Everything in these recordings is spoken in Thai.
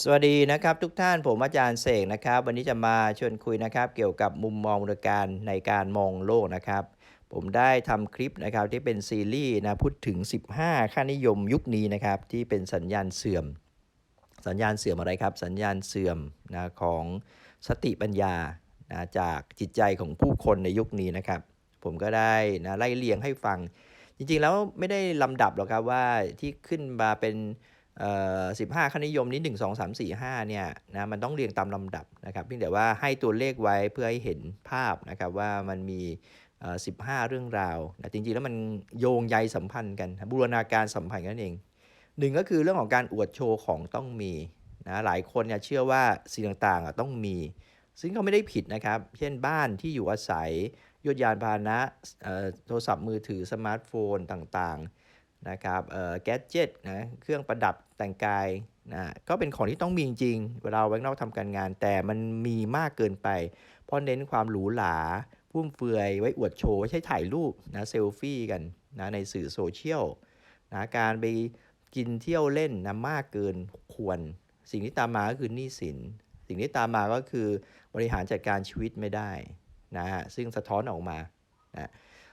สวัสดีนะครับทุกท่านผมอาจารย์เสกนะครับ วันนี้จะมาชวนคุยนะครับ เกี่ยวกับมุมมองในการในการมองโลกนะครับ ผมได้ทำคลิปนะครับที่เป็นซีรีส์นะพูดถึง 15 ค่านิยมยุคนี้นะครับ ที่เป็นสัญญาณเสื่อม สัญญาณเสื่อมอะไรครับ สัญญาณเสื่อมนะของสติปัญญานะจากจิตใจของผู้คนในยุคนี้นะครับ ผมก็ได้นะไล่เรียงให้ฟัง จริงๆแล้วไม่ได้ลำดับหรอกครับว่าที่ขึ้นมาเป็น เอ่อ15ค่านิยมนี้1 2 3 4 5เนี่ยนะมันต้องเรียงตามลำดับนะครับเพียงแต่ว่าให้ตัวเลขไว้เพื่อให้เห็นภาพนะครับว่ามันมีเอ่อ15เรื่องราวนะจริงๆแล้วมันโยงใยสัมพันธ์กัน บูรณาการสัมพันธ์กันนั่นเองหนึ่งก็คือเรื่องของการอวดโชว์ของต้องมีนะหลายคนเนี่ยเชื่อว่าสิ่งต่างๆต้องมี ซึ่งก็ไม่ได้ผิดนะครับ เช่นบ้านที่อยู่อาศัยยวดยานพาหนะเอ่อโทรศัพท์มือถือสมาร์ทโฟนต่างๆ นะครับเอ่อแกดเจิตนะเครื่องประดับแต่งกายนะก็เป็นของที่ต้องมีจริงเวลาเอาไว้นอกทำการงาน แต่มันมีมากเกินไป เพราะเน้นความหรูหราฟุ่มเฟือยไว้อวดโชว์ไว้ใช้ถ่ายรูปนะเซลฟี่กันนะในสื่อโซเชียลนะการไปกินเที่ยวเล่นนะมากเกินควร สิ่งที่ตามมาก็คือหนี้สิน สิ่งที่ตามมาก็คือบริหารจัดการชีวิตไม่ได้นะฮะซึ่งสะท้อนออกมานะ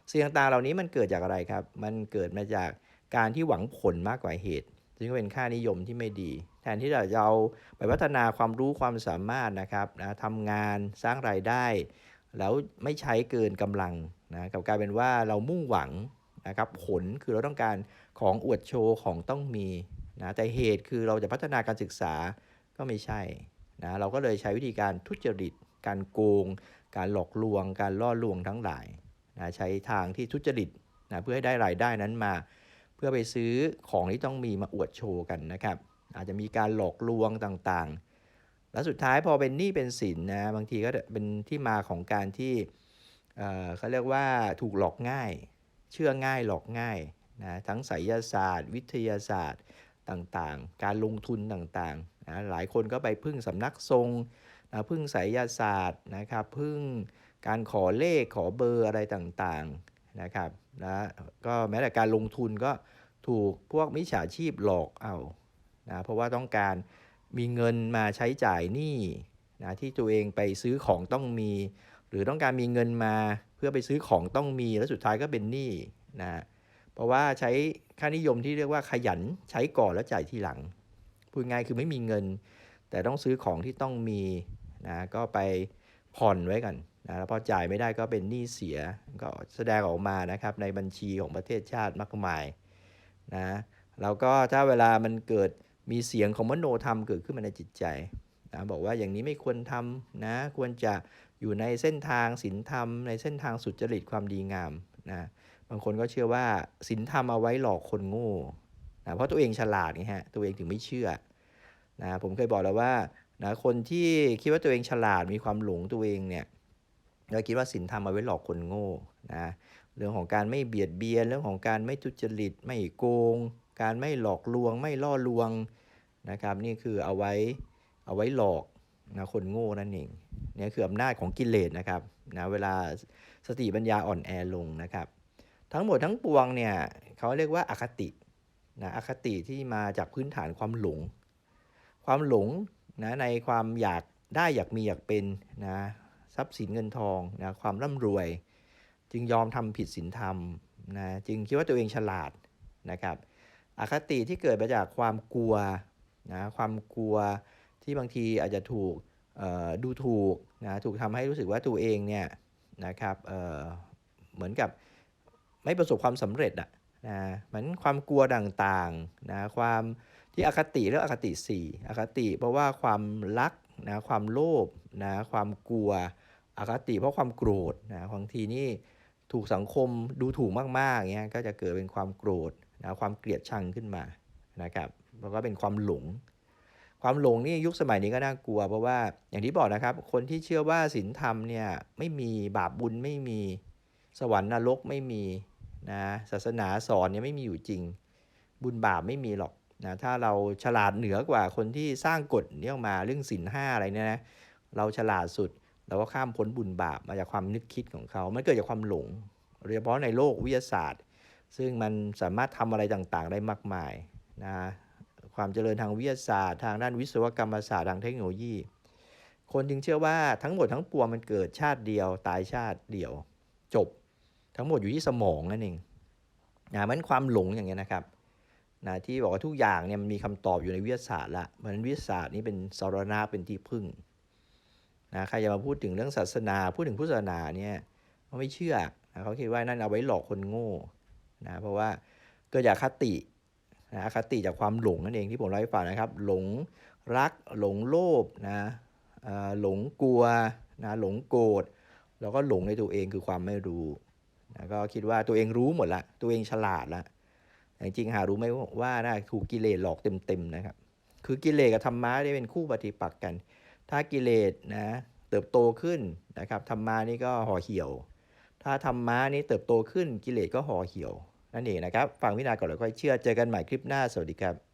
สิ่งต่างๆเหล่านี้มันเกิดจากอะไรครับ มันเกิดมาจาก การที่หวังผลมากกว่าเหตุ ซึ่งก็เป็นค่านิยมที่ไม่ดี แทนที่เราจะเอาไปพัฒนาความรู้ความสามารถนะครับนะทำงานสร้างรายได้ แล้วไม่ใช้เกินกำลังนะกับกลายเป็นว่าเรามุ่งหวังนะครับผลคือเราต้องการของอวดโชว์ของต้องมีนะแต่เหตุคือเราจะพัฒนาการศึกษาก็ไม่ใช่นะเราก็เลยใช้วิธีการทุจริต การโกง การหลอกลวง การล่อลวงทั้งหลายนะใช้ทางที่ทุจริตนะเพื่อให้ได้รายได้นั้นมา พื่อไปซื้อของที่ต้องมีมาอวดโชว์กันนะครับ อาจจะมีการหลอกลวงต่างๆ แล้วสุดท้ายพอเป็นหนี้เป็นสินนะบางทีก็เป็นที่มาของการที่เอ่อเขาเรียกว่าถูกหลอกง่าย เชื่อง่ายหลอกง่ายนะทั้งไสยศาสตร์ วิทยาศาสตร์ต่างๆ การลงทุนต่างๆนะหลายคนก็ไปพึ่งสำนักทรงนะพึ่งไสยศาสตร์นะครับพึ่งการขอเลขขอเบอร์อะไรต่างๆนะครับ นะก็แม้แต่การลงทุนก็ถูกพวกมิจฉาชีพหลอกเอานะเพราะว่าต้องการมีเงินมาใช้จ่ายหนี้นะที่ตัวเองไปซื้อของต้องมี หรือต้องการมีเงินมาเพื่อไปซื้อของต้องมีแล้วสุดท้ายก็เป็นหนี้นะเพราะว่าใช้ค่านิยมที่เรียกว่าขยันใช้ก่อนแล้วจ่ายทีหลังพูดง่ายคือไม่มีเงิน แต่ต้องซื้อของที่ต้องมีนะก็ไป ผ่อนไว้กันนะแล้วพอจ่ายไม่ได้ก็เป็นหนี้เสียก็แสดงออกมานะครับในบัญชีของประเทศชาติมากมายนะแล้วก็ถ้าเวลามันเกิดมีเสียงของมโนธรรมเกิดขึ้นมาในจิตใจนะบอกว่าอย่างนี้ไม่ควรทำนะควรจะอยู่ในเส้นทางศีลธรรม ในเส้นทางสุจริตความดีงามนะบางคนก็เชื่อว่าศีลธรรมเอาไว้หลอกคนโง่นะเพราะตัวเองฉลาดไงฮะตัวเองถึงไม่เชื่อนะผมเคยบอกแล้วว่า นะคนที่คิดว่าตัวเองฉลาดมีความหลงตัวเองเนี่ยเราคิดว่าศีลธรรมเอาไว้หลอกคนโง่นะเรื่องของการไม่เบียดเบียน เรื่องของการไม่ทุจริต ไม่โกง การไม่หลอกลวง ไม่ล่อลวงนะครับ นี่คือเอาไว้เอาไว้หลอกนะคนโง่นั่นเองเนี่ยคืออำนาจของกิเลสนะครับนะเวลาสติปัญญาอ่อนแอลงนะครับ ทั้งหมดทั้งปวงเนี่ยเขาเรียกว่าอาคตินะอคติที่มาจากพื้นฐานความหลง ความหลง นะในความอยากได้อยากมีอยากเป็นนะทรัพย์สินเงินทองนะความร่ำรวย จึงยอมทำผิดศีลธรรมนะจึงคิดว่าตัวเองฉลาดนะครับอคติที่เกิดมาจากความกลัวนะความกลัวที่บางทีอาจจะถูกเออดูถูกนะถูกทำให้รู้สึกว่าตัวเองเนี่ยนะครับเออเหมือนกับไม่ประสบความสำเร็จอะนะมันความกลัวต่างๆนะความ ที่อคติเรียกอคติสี่อคติเพราะว่าความรักนะความโลภนะความกลัวอคติเพราะความโกรธนะบางทีนี่ถูกสังคมดูถูกมากๆเงี้ยก็จะเกิดเป็นความโกรธนะความเกลียดชังขึ้นมานะครับแล้วก็เป็นความหลง ความหลงนี่ยุคสมัยนี้ก็น่ากลัว เพราะว่าอย่างที่บอกนะครับ คนที่เชื่อว่าศีลธรรมเนี่ยไม่มีบาปบุญไม่มีสวรรค์นรกไม่มีนะศาสนาสอนเนี่ยไม่มีอยู่จริง บุญบาปไม่มีหรอก นะถ้าเราฉลาดเหนือกว่าคนที่สร้างกฎนี้ออกมาเรื่องศีลห้าอะไรเนี่ยนะเราฉลาดสุดเราก็ข้ามพ้นบุญบาปมาจากความนึกคิดของเขา มันเกิดจากความหลงโดยเฉพาะในโลกวิทยาศาสตร์ ซึ่งมันสามารถทำอะไรต่างๆ ได้มากมายนะความเจริญทางวิทยาศาสตร์ ทางด้านวิศวกรรมศาสตร์ทางเทคโนโลยี คนจึงเชื่อว่าทั้งหมดทั้งปวงมันเกิดชาติเดียว ตายชาติเดียว จบ ทั้งหมดอยู่ที่สมองนั่นเองนะมันความหลงอย่างเงี้ยนะครับ นะที่บอกว่าทุกอย่างเนี่ยมันมีคำตอบอยู่ในวิทยาศาสตร์ละเพราะนั้นวิทยาศาสตร์นี่เป็นสารณะเป็นที่พึ่งนะใครจะมาพูดถึงเรื่องศาสนา พูดถึงพุทธศาสนาเนี่ยเขาไม่เชื่อนะเขาคิดว่านั่นเอาไว้หลอกคนโง่นะเพราะว่าเกิดจากคตินะคติจากความหลงนั่นเองที่ผมเล่าให้ฟังนะครับ หลงรักหลงโลภนะหลงกลัวนะหลงโกรธแล้วก็หลงในตัวเองคือความไม่รู้นะก็คิดว่าตัวเองรู้หมดละตัวเองฉลาดละ จริงๆหารู้ไหมว่าน่าถูกกิเลสหลอกเต็มๆนะครับ คือกิเลสกับธรรมะได้เป็นคู่ปฏิปักษ์กัน ถ้ากิเลสนะเติบโตขึ้นนะครับธรรมะนี่ก็ห่อเหี่ยว ถ้าธรรมะนี่เติบโตขึ้นกิเลสก็ห่อเหี่ยวนั่นเองนะครับ ฟังวินาก่อนแล้วค่อยเชื่อเจอกันใหม่คลิปหน้าสวัสดีครับ